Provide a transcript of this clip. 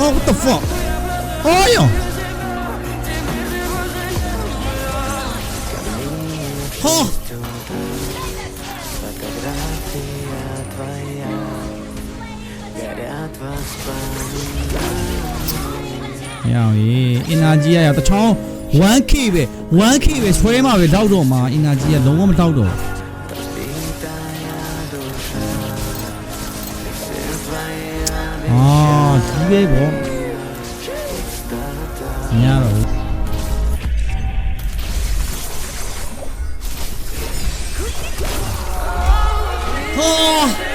what the fuck ဟောယောဟောမရအောင်ရေ energy ရရတချောင်း 1k ပဲ 1k ပဲဆွဲမှာပဲတောက်တော့မှာ energy ကလုံးဝမတောက်တော့အာ ကြီးပဲပေါ့မရတော့ဘူးဟာ